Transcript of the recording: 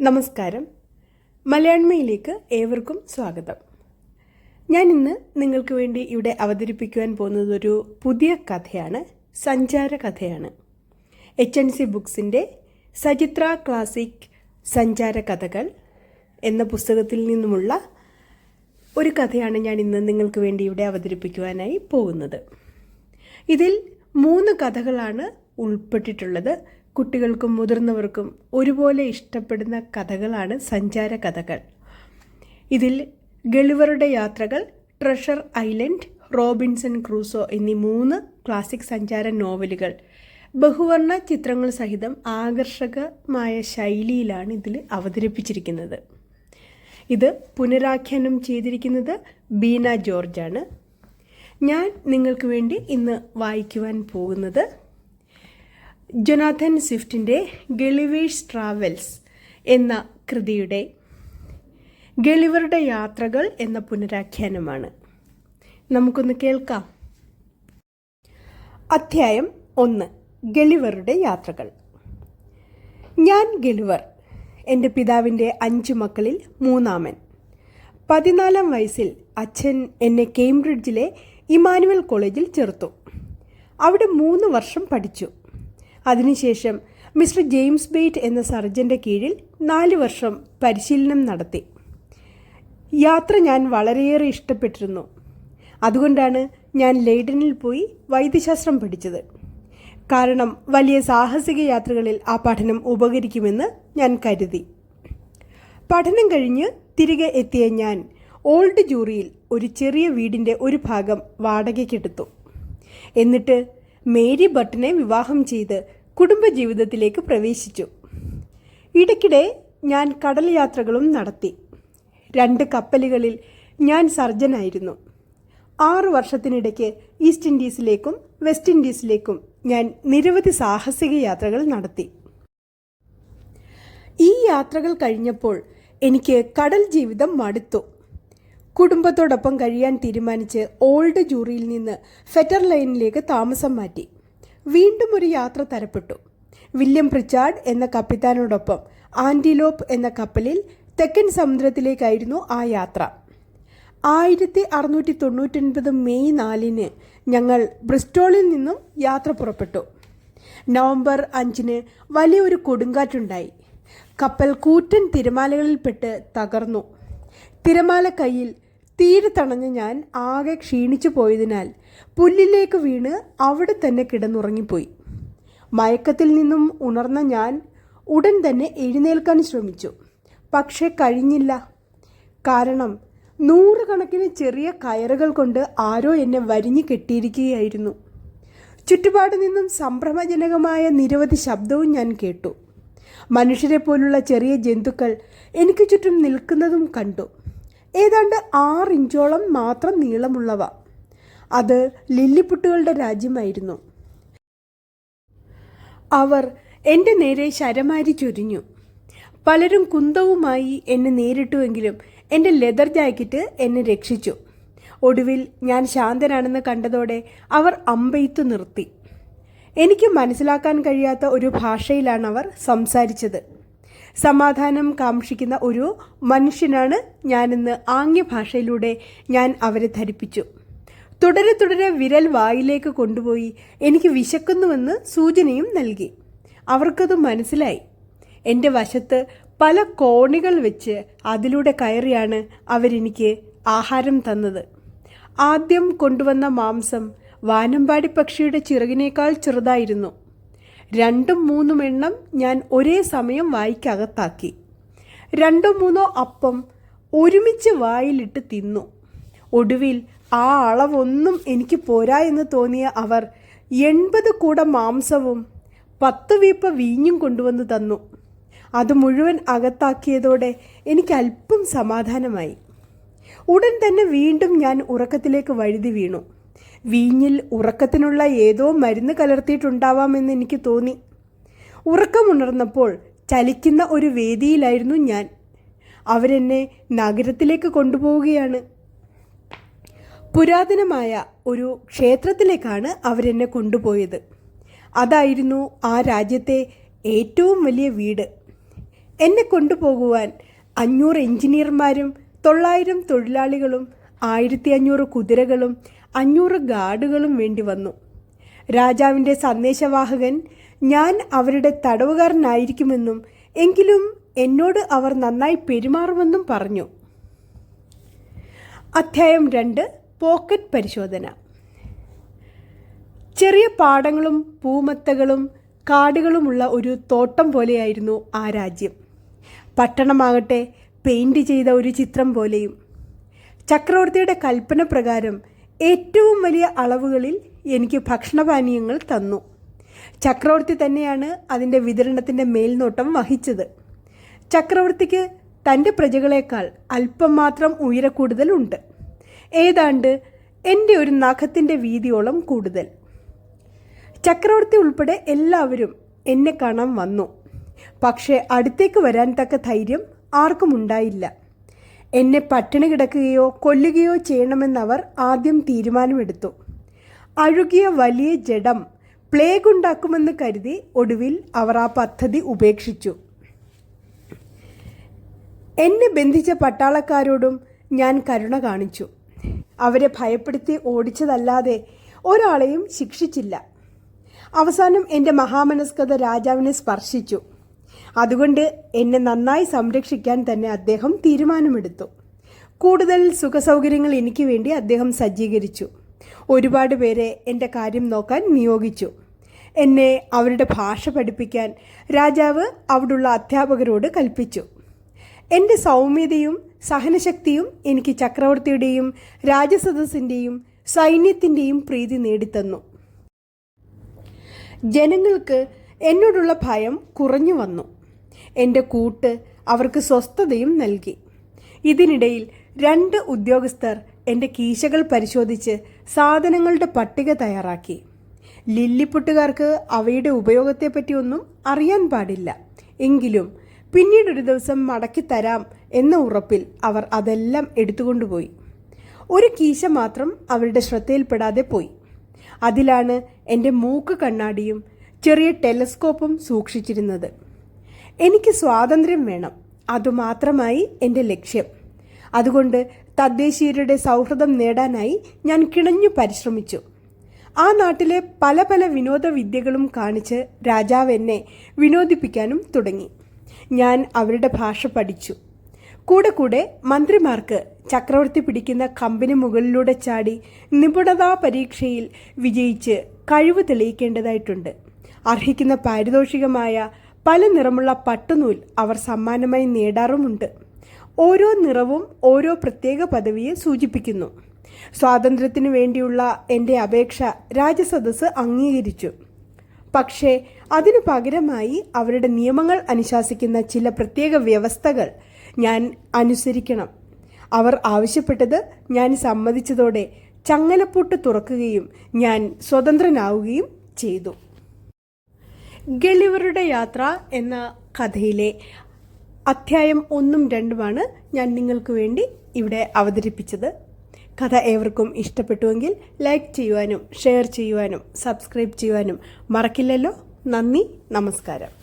നമസ്കാരം. മലയാണ്മയിലേക്ക് ഏവർക്കും സ്വാഗതം. ഞാൻ ഇന്ന് നിങ്ങൾക്ക് വേണ്ടി ഇവിടെ അവതരിപ്പിക്കുവാൻ പോകുന്നത് ഒരു പുതിയ കഥയാണ് സഞ്ചാര കഥയാണ്. എച്ച് എൻ സി ബുക്സിന്റെ സചിത്ര ക്ലാസിക് സഞ്ചാര കഥകൾ എന്ന പുസ്തകത്തിൽ നിന്നുമുള്ള ഒരു കഥയാണ് ഞാൻ ഇന്ന് നിങ്ങൾക്ക് വേണ്ടി ഇവിടെ അവതരിപ്പിക്കുവാനായി പോകുന്നത്. ഇതിൽ മൂന്ന് കഥകളാണ് ഉൾപ്പെട്ടിട്ടുള്ളത്. കുട്ടികൾക്കും മുതിർന്നവർക്കും ഒരുപോലെ ഇഷ്ടപ്പെടുന്ന കഥകളാണ് സഞ്ചാര കഥകൾ. ഇതിൽ ഗളിവറുടെ യാത്രകൾ ട്രഷർ ഐലൻഡ് റോബിൻസൺ ക്രൂസോ എന്നീ മൂന്ന് ക്ലാസിക് സഞ്ചാര നോവലുകൾ. ബഹുവർണ ചിത്രങ്ങൾ സഹിതം ആകർഷകമായ ശൈലിയിലാണ് ഇതിൽ അവതരിപ്പിച്ചിരിക്കുന്നത്. ഇത് പുനരാഖ്യാനം ചെയ്തിരിക്കുന്നത് ബീന ജോർജാണ്. ഞാൻ നിങ്ങൾക്ക് വേണ്ടി ഇന്ന് വായിക്കുവാൻ പോകുന്നത് ജൊനാഥൻ സ്വിഫ്റ്റിന്റെ ഗളിവേഴ്സ് ട്രാവൽസ് എന്ന കൃതിയുടെ ഗളിവറുടെ യാത്രകൾ എന്ന പുനരാഖ്യാനമാണ്. നമുക്കൊന്ന് കേൾക്കാം. അധ്യായം ഒന്ന്. ഗളിവറുടെ യാത്രകൾ. ഞാൻ ഗളിവർ. എന്റെ പിതാവിന്റെ അഞ്ച് മക്കളിൽ മൂന്നാമൻ. പതിനാലാം വയസ്സിൽ അച്ഛൻ എന്നെ കേംബ്രിഡ്ജിലെ ഇമാനുവൽ കോളേജിൽ ചേർത്തു. അവിടെ മൂന്ന് വർഷം പഠിച്ചു. അതിനുശേഷം മിസ്റ്റർ ജെയിംസ് ബെയ്റ്റ് എന്ന സർജന്റെ കീഴിൽ നാല് വർഷം പരിശീലനം നടത്തി. യാത്ര ഞാൻ വളരെയേറെ ഇഷ്ടപ്പെട്ടിരുന്നു. അതുകൊണ്ടാണ് ഞാൻ ലൈഡനിൽ പോയി വൈദ്യശാസ്ത്രം പഠിച്ചത്. കാരണം വലിയ സാഹസിക യാത്രകളിൽ ആ പഠനം ഉപകരിക്കുമെന്ന് ഞാൻ കരുതി. പഠനം കഴിഞ്ഞ് തിരികെ എത്തിയ ഞാൻ ഓൾഡ് ജൂറിയിൽ ഒരു ചെറിയ വീടിന്റെ ഒരു ഭാഗം വാടകയ്ക്കെടുത്തു. എന്നിട്ട് മേരി ഭട്ടിനെ വിവാഹം ചെയ്ത് കുടുംബജീവിതത്തിലേക്ക് പ്രവേശിച്ചു. ഇടയ്ക്കിടെ ഞാൻ കടൽ യാത്രകളും നടത്തി. രണ്ട് കപ്പലുകളിൽ ഞാൻ സർജനായിരുന്നു. ആറു വർഷത്തിനിടയ്ക്ക് ഈസ്റ്റ് ഇൻഡീസിലേക്കും വെസ്റ്റ് ഇൻഡീസിലേക്കും ഞാൻ നിരവധി സാഹസിക യാത്രകൾ നടത്തി. ഈ യാത്രകൾ കഴിഞ്ഞപ്പോൾ എനിക്ക് കടൽ ജീവിതം മടുത്തു. കുടുംബത്തോടൊപ്പം കഴിയാൻ തീരുമാനിച്ച് ഓൾഡ് ജൂറിയിൽ നിന്ന് ഫെറ്റർ ലൈനിലേക്ക് താമസം മാറ്റി. വീണ്ടും ഒരു യാത്ര തരപ്പെട്ടു. വില്യം പ്രിച്ചാർഡ് എന്ന കപ്പിത്താനോടൊപ്പം ആന്റിലോപ്പ് എന്ന കപ്പലിൽ തെക്കൻ സമുദ്രത്തിലേക്കായിരുന്നു ആ യാത്ര. ആയിരത്തി അറുന്നൂറ്റി തൊണ്ണൂറ്റൊൻപത് മെയ് നാലിന് ഞങ്ങൾ ബ്രിസ്റ്റോളിൽ നിന്നും യാത്ര പുറപ്പെട്ടു. നവംബർ അഞ്ചിന് വലിയൊരു കൊടുങ്കാറ്റുണ്ടായി. കപ്പൽ കൂറ്റൻ തിരമാലകളിൽപ്പെട്ട് തകർന്നു. തിരമാല കയ്യിൽ തീരെ തണഞ്ഞ ഞാൻ ആകെ ക്ഷീണിച്ചു പോയതിനാൽ പുല്ലിലേക്ക് വീണ് അവിടെ തന്നെ കിടന്നുറങ്ങിപ്പോയി. മയക്കത്തിൽ നിന്നും ഉണർന്ന ഞാൻ ഉടൻ തന്നെ എഴുന്നേൽക്കാൻ ശ്രമിച്ചു. പക്ഷേ കഴിഞ്ഞില്ല. കാരണം നൂറുകണക്കിന് ചെറിയ കയറുകൾ കൊണ്ട് ആരോ എന്നെ വരിഞ്ഞു കെട്ടിയിരിക്കുകയായിരുന്നു. ചുറ്റുപാട് നിന്നും സംഭ്രമജനകമായ നിരവധി ശബ്ദവും ഞാൻ കേട്ടു. മനുഷ്യരെ പോലുള്ള ചെറിയ ജന്തുക്കൾ എനിക്ക് ചുറ്റും നിൽക്കുന്നതും കണ്ടു. ഏതാണ്ട് ആറ് ഇഞ്ചോളം മാത്രം നീളമുള്ളവ. അത് ലില്ലിപുട്ടുകളുടെ രാജ്യമായിരുന്നു. അവർ എന്റെ നേരെ ശരമാരി ചൊരിഞ്ഞു. പലരും കുന്തവുമായി എന്നെ നേരിട്ടുവെങ്കിലും എന്റെ ലെതർ ജാക്കറ്റ് എന്നെ രക്ഷിച്ചു. ഒടുവിൽ ഞാൻ ശാന്തനാണെന്ന് കണ്ടതോടെ അവർ അമ്പെയ്ത്തു നിർത്തി. എനിക്ക് മനസ്സിലാക്കാൻ കഴിയാത്ത ഒരു ഭാഷയിലാണ് അവർ സംസാരിച്ചത്. സമാധാനം കാക്ഷിക്കുന്ന ഒരു മനുഷ്യനാണ് ഞാനെന്ന് ആംഗ്യ ഭാഷയിലൂടെ ഞാൻ അവരെ ധരിപ്പിച്ചു. തുടരെ തുടരെ വിരൽ വായിലേക്ക് കൊണ്ടുപോയി എനിക്ക് വിശക്കുന്നുവെന്ന് സൂചനയും നൽകി. അവർക്കത് മനസ്സിലായി. എന്റെ വശത്ത് പല കോണികൾ വെച്ച് അതിലൂടെ കയറിയാണ് അവരെനിക്ക് ആഹാരം തന്നത്. ആദ്യം കൊണ്ടുവന്ന മാംസം വാനമ്പാടി പക്ഷിയുടെ ചിറകിനേക്കാൾ ചെറുതായിരുന്നു. രണ്ടും മൂന്നും എണ്ണം ഞാൻ ഒരേ സമയം വായിക്കകത്താക്കി. രണ്ടോ മൂന്നോ അപ്പം ഒരുമിച്ച് വായിലിട്ട് തിന്നു. ഒടുവിൽ ആ അളവൊന്നും എനിക്ക് പോരാ എന്ന് തോന്നിയ അവർ എൺപത് കൂട മാംസവും പത്ത് വീപ്പ വീഞ്ഞും കൊണ്ടുവന്ന് തന്നു. അത് മുഴുവൻ അകത്താക്കിയതോടെ എനിക്ക് അല്പം സമാധാനമായി. ഉടൻ തന്നെ വീണ്ടും ഞാൻ ഉറക്കത്തിലേക്ക് വഴുതി വീണു. വീഞ്ഞിൽ ഉറക്കത്തിനുള്ള ഏതോ മരുന്ന് കലർത്തിയിട്ടുണ്ടാവാമെന്ന് എനിക്ക് തോന്നി. ഉറക്കമുണർന്നപ്പോൾ ചലിക്കുന്ന ഒരു വേദിയിലായിരുന്നു ഞാൻ. അവരെന്നെ നഗരത്തിലേക്ക് കൊണ്ടുപോവുകയാണ്. പുരാതനമായ ഒരു ക്ഷേത്രത്തിലേക്കാണ് അവരെന്നെ കൊണ്ടുപോയത്. അതായിരുന്നു ആ രാജ്യത്തെ ഏറ്റവും വലിയ വീട്. എന്നെ കൊണ്ടുപോകുവാൻ അഞ്ഞൂറ് എഞ്ചിനീയർമാരും തൊള്ളായിരം തൊഴിലാളികളും ആയിരത്തി അഞ്ഞൂറ് കുതിരകളും അഞ്ഞൂറ് ഗാർഡുകളും വേണ്ടി വന്നു. രാജാവിന്റെ സന്ദേശവാഹകൻ ഞാൻ അവരുടെ തടവുകാരനായിരിക്കുമെന്നും എങ്കിലും എന്നോട് അവർ നന്നായി പെരുമാറുമെന്നും പറഞ്ഞു. അധ്യായം രണ്ട് പോക്കറ്റ് പരിശോധന. ചെറിയ പാടങ്ങളും പൂമത്തകളും കാടുകളുമുള്ള ഒരു തോട്ടം പോലെയായിരുന്നു ആ രാജ്യം. പട്ടണമാകട്ടെ പെയിന്റ് ചെയ്ത ഒരു ചിത്രം പോലെയും. ചക്രവർത്തിയുടെ കൽപ്പന പ്രകാരം ഏറ്റവും വലിയ അളവുകളിൽ എനിക്ക് ഭക്ഷണപാനീയങ്ങൾ തന്നു. ചക്രവർത്തി തന്നെയാണ് അതിന്റെ വിതരണത്തിന്റെ മേൽനോട്ടം വഹിച്ചത്. ചക്രവർത്തിക്ക് തന്റെ പ്രജകളേക്കാൾ അല്പം മാത്രം ഉയരക്കൂടുതലുണ്ട് ഏതാണ്ട് എന്റെ ഒരു നഖത്തിന്റെ വീതിയോളം കൂടുതൽ. ചക്രവർത്തി ഉൾപ്പെടെ എല്ലാവരും എന്നെ കാണാൻ വന്നു. പക്ഷേ അടുത്തേക്ക് വരാൻ തക്ക ധൈര്യം ആർക്കും ഉണ്ടായില്ല. എന്നെ പട്ടിണി കിടക്കുകയോ കൊല്ലുകയോ ചെയ്യണമെന്നവർ ആദ്യം തീരുമാനമെടുത്തു. അഴുകിയ വലിയ ജഡം പ്ലേഗ് ഉണ്ടാക്കുമെന്ന് കരുതി ഒടുവിൽ അവർ ആ പദ്ധതി ഉപേക്ഷിച്ചു. എന്നെ ബന്ധിച്ച പട്ടാളക്കാരോടും ഞാൻ കരുണ കാണിച്ചു. അവരെ ഭയപ്പെടുത്തി ഓടിച്ചതല്ലാതെ ഒരാളെയും ശിക്ഷിച്ചില്ല. അവസാനം എന്റെ മഹാമനസ്കത രാജാവിനെ സ്പർശിച്ചു. അതുകൊണ്ട് എന്നെ നന്നായി സംരക്ഷിക്കാൻ തന്നെ അദ്ദേഹം തീരുമാനമെടുത്തു. കൂടുതൽ സുഖസൗകര്യങ്ങൾ എനിക്ക് വേണ്ടി അദ്ദേഹം സജ്ജീകരിച്ചു. ഒരുപാട് പേരെ എന്റെ കാര്യം നോക്കാൻ നിയോഗിച്ചു. എന്നെ അവരുടെ ഭാഷ പഠിപ്പിക്കാൻ രാജാവ് അവിടുള്ള അധ്യാപകരോട് കൽപ്പിച്ചു. എന്റെ സൗമ്യതയും സഹനശക്തിയും എനിക്ക് ചക്രവർത്തിയുടെയും രാജസദസ്സിന്റെയും സൈന്യത്തിന്റെയും പ്രീതി നേടിത്തന്നു. ജനങ്ങൾക്ക് എന്നോടുള്ള ഭയം കുറഞ്ഞു വന്നു. എന്റെ കൂട്ട് അവർക്ക് സ്വസ്ഥതയും നൽകി. ഇതിനിടയിൽ രണ്ട് ഉദ്യോഗസ്ഥർ എന്റെ കീശകൾ പരിശോധിച്ച് സാധനങ്ങളുടെ പട്ടിക തയ്യാറാക്കി. ലില്ലിപ്പൊട്ടുകാർക്ക് അവയുടെ ഉപയോഗത്തെപ്പറ്റി ഒന്നും അറിയാൻ പാടില്ല. എങ്കിലും പിന്നീടൊരു ദിവസം മടക്കി തരാം എന്ന ഉറപ്പിൽ അവർ അതെല്ലാം എടുത്തുകൊണ്ടുപോയി. ഒരു കീശ മാത്രം അവരുടെ ശ്രദ്ധയിൽപ്പെടാതെ പോയി. അതിലാണ് എന്റെ മൂക്ക് കണ്ണാടിയും ചെറിയ ടെലസ്കോപ്പും സൂക്ഷിച്ചിരുന്നത്. എനിക്ക് സ്വാതന്ത്ര്യം വേണം. അതുമാത്രമായി എന്റെ ലക്ഷ്യം. അതുകൊണ്ട് തദ്ദേശീയരുടെ സൗഹൃദം നേടാനായി ഞാൻ കിണഞ്ഞു പരിശ്രമിച്ചു. ആ നാട്ടിലെ പല പല വിനോദ വിദ്യകളും കാണിച്ച് രാജാവ് എന്നെ വിനോദിപ്പിക്കാനും തുടങ്ങി. ഞാൻ അവരുടെ ഭാഷ പഠിച്ചു. കൂടെ കൂടെ മന്ത്രിമാർക്ക് ചക്രവർത്തി പിടിക്കുന്ന കമ്പിന് മുകളിലൂടെ ചാടി നിപുണതാ പരീക്ഷയിൽ വിജയിച്ച് കഴിവ് തെളിയിക്കേണ്ടതായിട്ടുണ്ട്. അർഹിക്കുന്ന പാരിതോഷികമായ പല നിറമുള്ള പട്ടുനൂൽ അവർ സമ്മാനമായി നേടാറുമുണ്ട്. ഓരോ നിറവും ഓരോ പ്രത്യേക പദവിയെ സൂചിപ്പിക്കുന്നു. സ്വാതന്ത്ര്യത്തിനു വേണ്ടിയുള്ള എന്റെ അപേക്ഷ രാജ്യസദസ് അംഗീകരിച്ചു. പക്ഷേ അതിനു പകരമായി അവരുടെ നിയമങ്ങൾ അനുശാസിക്കുന്ന ചില പ്രത്യേക വ്യവസ്ഥകൾ ഞാൻ അനുസരിക്കണം. അവർ ആവശ്യപ്പെട്ടത് ഞാൻ സമ്മതിച്ചതോടെ ചങ്ങലപ്പൂട്ട് തുറക്കുകയും ഞാൻ സ്വതന്ത്രനാവുകയും ചെയ്തു. ഗളിവറുടെ യാത്ര എന്ന കഥയിലെ അധ്യായം ഒന്നും രണ്ടുമാണ് ഞാൻ നിങ്ങൾക്ക് വേണ്ടി ഇവിടെ അവതരിപ്പിച്ചത്. കഥ ഏവർക്കും ഇഷ്ടപ്പെട്ടുവെങ്കിൽ ലൈക്ക് ചെയ്യുവാനും ഷെയർ ചെയ്യുവാനും സബ്സ്ക്രൈബ് ചെയ്യുവാനും മറക്കില്ലല്ലോ. നന്ദി നമസ്കാരം.